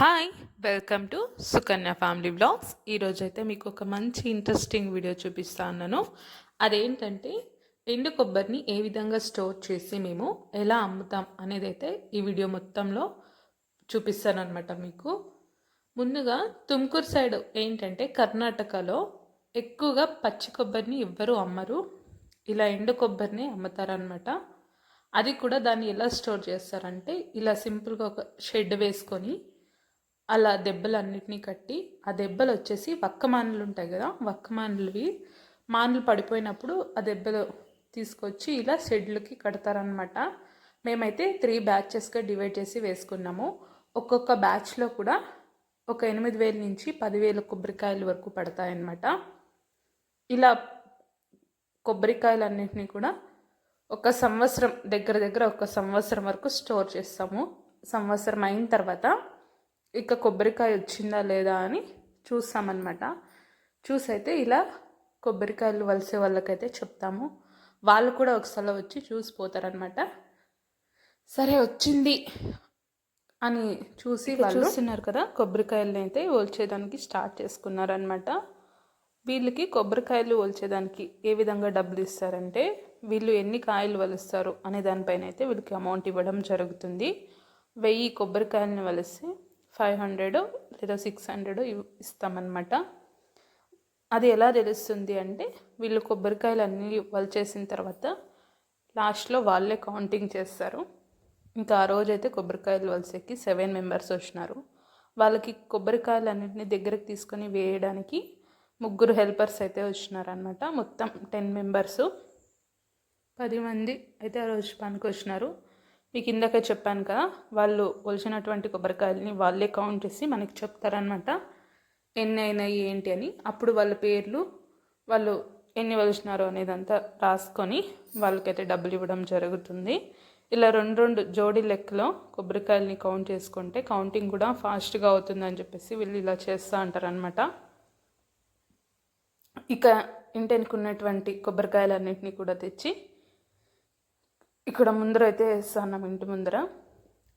Hi welcome to Sukanya family blogs ఈరోజు అయితే మీకు ఒక మంచి ఇంట్రెస్టింగ్ వీడియో చూపిస్తా ఉన్నాను. అదేంటంటే ఎండు కొబ్బరిని ఏ విధంగా స్టోర్ చేసి మేము ఎలా అమ్ముతాం అనేది అయితే ఈ వీడియో మొత్తంలో చూపిస్తాను అనమాట మీకు. ముందుగా తుమ్కూరు సైడ్ ఏంటంటే కర్ణాటకలో ఎక్కువగా పచ్చి కొబ్బరిని ఎవ్వరూ అమ్మరు. ఇలా ఎండు కొబ్బరిని అమ్ముతారనమాట అది కూడా దాన్ని ఎలా స్టోర్ చేస్తారంటే ఇలా సింపుల్గా ఒక షెడ్ వేసుకొని అలా దెబ్బలన్నిటినీ కట్టి ఆ దెబ్బలు వచ్చేసి వక్క మానులు ఉంటాయి కదా వక్క మానులవి మానులు పడిపోయినప్పుడు ఆ దెబ్బలు తీసుకొచ్చి ఇలా షెడ్లకి కడతారనమాట మేమైతే త్రీ బ్యాచెస్గా డివైడ్ చేసి వేసుకున్నాము. ఒక్కొక్క బ్యాచ్లో కూడా ఒక ఎనిమిది వేల నుంచి పదివేల కొబ్బరికాయల వరకు పడతాయన్నమాట. ఇలా కొబ్బరికాయలన్నింటినీ కూడా ఒక సంవత్సరం దగ్గర దగ్గర ఒక సంవత్సరం వరకు స్టోర్ చేస్తాము. సంవత్సరం అయిన తర్వాత ఇక కొబ్బరికాయ వచ్చిందా లేదా అని చూస్తామన్నమాట. చూసైతే ఇలా కొబ్బరికాయలు వలసే వాళ్ళకైతే చెప్తాము. వాళ్ళు కూడా ఒకసారి వచ్చి చూసిపోతారనమాట సరే వచ్చింది అని చూసి వాళ్ళు చూస్తున్నారు కదా కొబ్బరికాయలని అయితే ఓల్చేదానికి స్టార్ట్ చేసుకున్నారనమాట వీళ్ళకి కొబ్బరికాయలు ఒలిచేదానికి ఏ విధంగా డబ్బులు ఇస్తారంటే వీళ్ళు ఎన్ని కాయలు వలుస్తారు అనే దానిపైన అయితే వీళ్ళకి అమౌంట్ ఇవ్వడం జరుగుతుంది. వెయ్యి కొబ్బరికాయలని వలిస్తే ఫైవ్ హండ్రెడ్ లేదా సిక్స్ హండ్రెడ్ ఇస్తామన్నమాట. అది ఎలా తెలుస్తుంది అంటే వీళ్ళు కొబ్బరికాయలు అన్నీ వలిచేసిన తర్వాత లాస్ట్లో వాళ్ళే కౌంటింగ్ చేస్తారు. ఇంకా ఆ రోజైతే కొబ్బరికాయలు వలసెక్కి సెవెన్ మెంబర్స్ వచ్చినారు. వాళ్ళకి కొబ్బరికాయలు అన్నింటినీ దగ్గరకు తీసుకొని వేయడానికి ముగ్గురు హెల్పర్స్ అయితే వచ్చినారనమాట మొత్తం టెన్ మెంబర్సు. పది మంది అయితే ఆ రోజు పనికి వచ్చినారు. మీకు ఇందాక చెప్పాను కదా వాళ్ళు ఒలిచినటువంటి కొబ్బరికాయలని వాళ్ళే కౌంట్ చేసి మనకి చెప్తారనమాట ఎన్ని అయినాయి ఏంటి అని. అప్పుడు వాళ్ళ పేర్లు వాళ్ళు ఎన్ని వలిచినారో అనేదంతా రాసుకొని వాళ్ళకైతే డబ్బులు ఇవ్వడం జరుగుతుంది. ఇలా రెండు రెండు జోడి లెక్కలో కొబ్బరికాయలని కౌంట్ చేసుకుంటే కౌంటింగ్ కూడా ఫాస్ట్గా అవుతుందని చెప్పేసి వీళ్ళు ఇలా చేస్తూ ఉంటారనమాట ఇక ఇంటెనుకున్నటువంటి కొబ్బరికాయలన్నింటినీ కూడా తెచ్చి ఇక్కడ ముందర అయితే వేస్తున్నాం ఇంటి ముందర.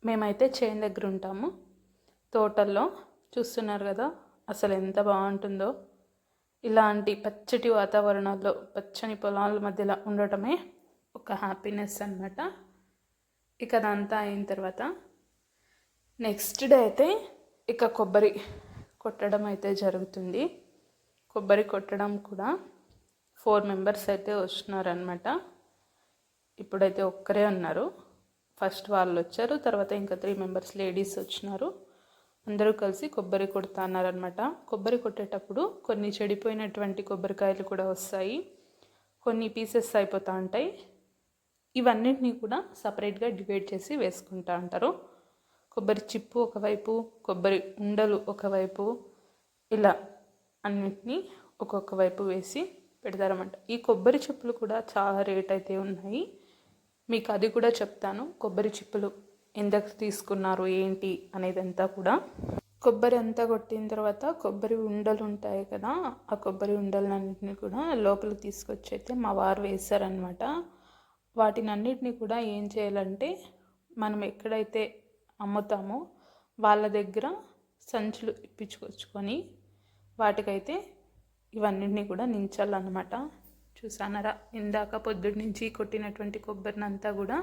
మేమైతే చేను దగ్గర ఉంటాము. తోటల్లో చూస్తున్నారు కదా అసలు ఎంత బాగుంటుందో. ఇలాంటి పచ్చటి వాతావరణాల్లో పచ్చని పొలాల మధ్యలో ఉండటమే ఒక హ్యాపీనెస్ అనమాట ఇక అదంతా అయిన తర్వాత నెక్స్ట్ డే అయితే ఇక కొబ్బరి కొట్టడం అయితే జరుగుతుంది. కొబ్బరి కొట్టడం కూడా ఫోర్ మెంబర్స్ అయితే వస్తున్నారనమాట ఇప్పుడైతే ఒక్కరే ఉన్నారు. ఫస్ట్ వాళ్ళు వచ్చారు తర్వాత ఇంకా త్రీ మెంబర్స్ లేడీస్ వచ్చినారు. అందరూ కలిసి కొబ్బరి కొడుతా అన్నారనమాట కొబ్బరి కొట్టేటప్పుడు కొన్ని చెడిపోయినటువంటి కొబ్బరికాయలు కూడా వస్తాయి. కొన్ని పీసెస్ అయిపోతూ ఉంటాయి. ఇవన్నింటినీ కూడా సపరేట్గా డివైడ్ చేసి వేసుకుంటా అంటారు కొబ్బరి చిప్పు ఒకవైపు కొబ్బరి ఉండలు ఒకవైపు ఇలా అన్నిటినీ ఒక్కొక్క వైపు వేసి పెడతారన్నమాట. ఈ కొబ్బరి చెప్పులు కూడా చాలా రేట్ అయితే ఉన్నాయి. మీకు అది కూడా చెప్తాను. కొబ్బరి చిప్పులు ఎందుకు తీసుకున్నారు ఏంటి అనేది అంతా కూడా. కొబ్బరి అంతా కొట్టిన తర్వాత కొబ్బరి ఉండలు ఉంటాయి కదా ఆ కొబ్బరి ఉండలన్నింటినీ కూడా లోపలికి తీసుకొచ్చి అయితే మా వారు వేశారనమాట వాటిని అన్నిటినీ కూడా ఏం చేయాలంటే మనం ఎక్కడైతే అమ్ముతామో వాళ్ళ దగ్గర సంచులు ఇప్పించుకొచ్చుకొని వాటికైతే ఇవన్నింటినీ కూడా నించాలన్నమాట. చూసానరా? ఇందాక పొద్దుటి నుంచి కొట్టినటువంటి కొబ్బరినంతా కూడా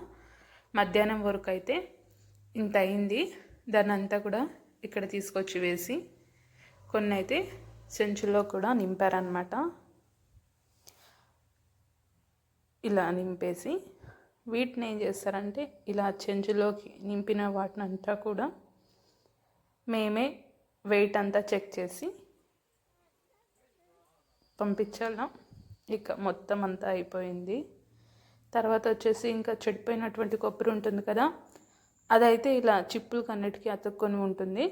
మధ్యాహ్నం వరకు అయితే ఇంత అయింది. దాన్ని అంతా కూడా ఇక్కడ తీసుకొచ్చి వేసి కొన్ని అయితే చెంచులో కూడా నింపారనమాట ఇలా నింపేసి వీటిని ఏం చేస్తారంటే ఇలా చెంచులోకి నింపిన వాటిని అంతా కూడా మేమే వెయిట్ అంతా చెక్ చేసి పంపించాలా? ఇక మొత్తం అంతా అయిపోయింది. తర్వాత వచ్చేసి ఇంకా చెడిపోయినటువంటి కొబ్బరి ఉంటుంది కదా అదైతే ఇలా చిప్పులు కన్నిటికీ అతుక్కొని ఉంటుంది.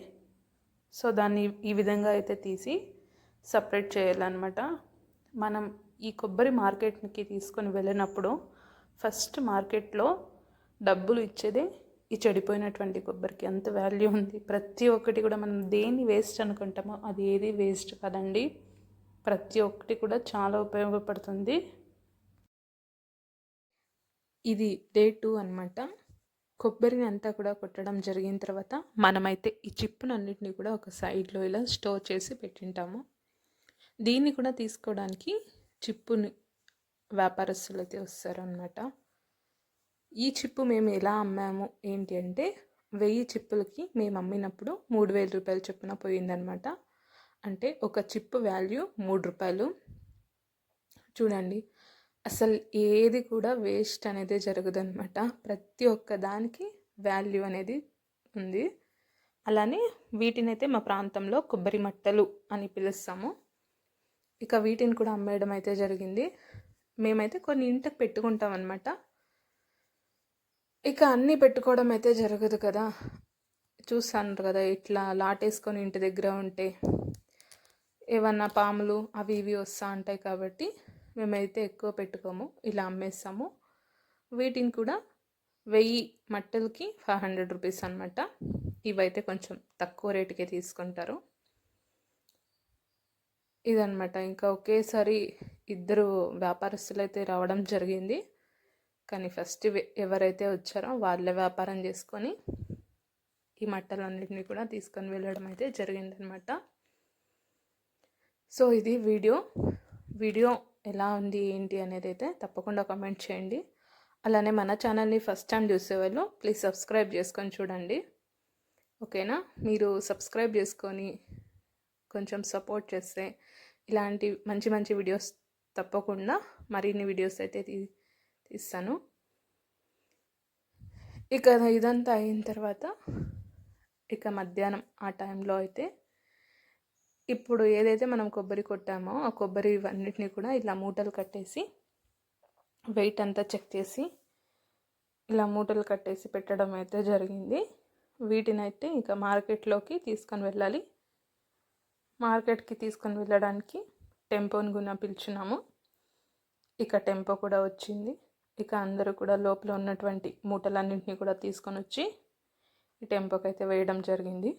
సో దాన్ని ఈ విధంగా అయితే తీసి సపరేట్ చేయాలన్నమాట. మనం ఈ కొబ్బరి మార్కెట్కి తీసుకొని వెళ్ళినప్పుడు ఫస్ట్ మార్కెట్లో డబ్బులు ఇచ్చేదే ఈ చెడిపోయినటువంటి కొబ్బరికి. ఎంత వాల్యూ ఉంది. ప్రతి ఒక్కటి కూడా మనం దేన్ని వేస్ట్ అనుకుంటామో అది ఏది వేస్ట్ కదండి. ప్రతి ఒక్కటి కూడా చాలా ఉపయోగపడుతుంది. ఇది డే టూ అనమాట కొబ్బరిని అంతా కూడా కొట్టడం జరిగిన తర్వాత మనమైతే ఈ చిప్పునన్నిటిని కూడా ఒక సైడ్లో ఇలా స్టోర్ చేసి పెట్టింటాము. దీన్ని కూడా తీసుకోవడానికి చిప్పుని వ్యాపారస్తులు అయితే వస్తారనమాట ఈ చిప్పు మేము ఎలా అమ్మాము ఏంటి అంటే వెయ్యి చిప్పులకి మేము అమ్మినప్పుడు మూడు వేల రూపాయలు చొప్పున పోయిందనమాట అంటే ఒక చిప్పు వాల్యూ మూడు రూపాయలు. చూడండి అసలు ఏది కూడా వేస్ట్ అనేది జరగదనమాట ప్రతి ఒక్క దానికి వాల్యూ అనేది ఉంది. అలానే వీటినైతే మా ప్రాంతంలో కొబ్బరి మట్టలు అని పిలుస్తాము. ఇక వీటిని కూడా అమ్మేయడం అయితే జరిగింది. మేమైతే కొన్ని ఇంటికి పెట్టుకుంటాం అనమాట ఇక అన్నీ పెట్టుకోవడం అయితే జరగదు కదా. చూస్తాను కదా ఇట్లా లాటేసుకొని ఇంటి దగ్గర ఉంటే. ఏమన్నా పాములు అవి ఇవి వస్తూ ఉంటాయి కాబట్టి మేమైతే ఎక్కువ పెట్టుకోము. ఇలా అమ్మేస్తాము. వీటిని కూడా వెయ్యి మట్టలకి ఫైవ్ హండ్రెడ్ రూపీస్ అనమాట ఇవైతే కొంచెం తక్కువ రేటుకే తీసుకుంటారు. ఇదనమాట ఇంకా ఒకేసారి ఇద్దరు వ్యాపారస్తులు అయితే రావడం జరిగింది. కానీ ఫస్ట్ ఎవరైతే వచ్చారో వాళ్ళే వ్యాపారం చేసుకొని ఈ మట్టలన్నింటినీ కూడా తీసుకొని వెళ్ళడం అయితే జరిగిందనమాట సో ఇది వీడియో. వీడియో ఎలా ఉంది ఏంటి అనేది అయితే తప్పకుండా కమెంట్ చేయండి. అలానే మన ఛానల్ని ఫస్ట్ టైం చూసేవాళ్ళు ప్లీజ్ సబ్స్క్రైబ్ చేసుకొని చూడండి. ఓకేనా? మీరు సబ్స్క్రైబ్ చేసుకొని కొంచెం సపోర్ట్ చేస్తే ఇలాంటి మంచి మంచి వీడియోస్ తప్పకుండా మరిన్ని వీడియోస్ అయితే తీ తీస్తాను. ఇక ఇదంతా అయిన తర్వాత ఇక మధ్యాహ్నం ఆ టైంలో అయితే ఇప్పుడు ఏదైతే మనం కొబ్బరి కొట్టామో ఆ కొబ్బరి ఇవన్నిటిని కూడా ఇలా మూటలు కట్టేసి వెయిట్ అంతా చెక్ చేసి ఇలా మూటలు కట్టేసి పెట్టడం అయితే జరిగింది. వీటినైతే ఇంకా మార్కెట్లోకి తీసుకొని వెళ్ళాలి. మార్కెట్కి తీసుకొని వెళ్ళడానికి టెంపోని గుణ పిలిచినాము. ఇక టెంపో కూడా వచ్చింది. ఇక అందరూ కూడా లోపల ఉన్నటువంటి మూటలన్నింటినీ కూడా తీసుకొని వచ్చి ఈ టెంపోకి అయితే వేయడం జరిగింది.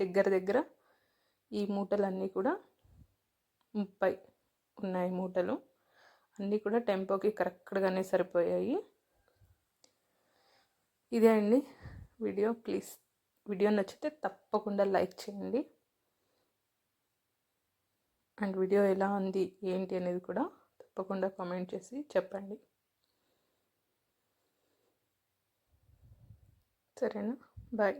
దగ్గర దగ్గర ఈ మూటలన్నీ కూడా ముప్పై ఉన్నాయి మూటలు. అన్నీ కూడా టెంపోకి కరెక్ట్గానే సరిపోయాయి. ఇదే అండి వీడియో. ప్లీజ్ వీడియో నచ్చితే తప్పకుండా లైక్ చేయండి. అండ్ వీడియో ఎలా ఉంది ఏంటి అనేది కూడా తప్పకుండా కామెంట్ చేసి చెప్పండి. సరేనా? బాయ్.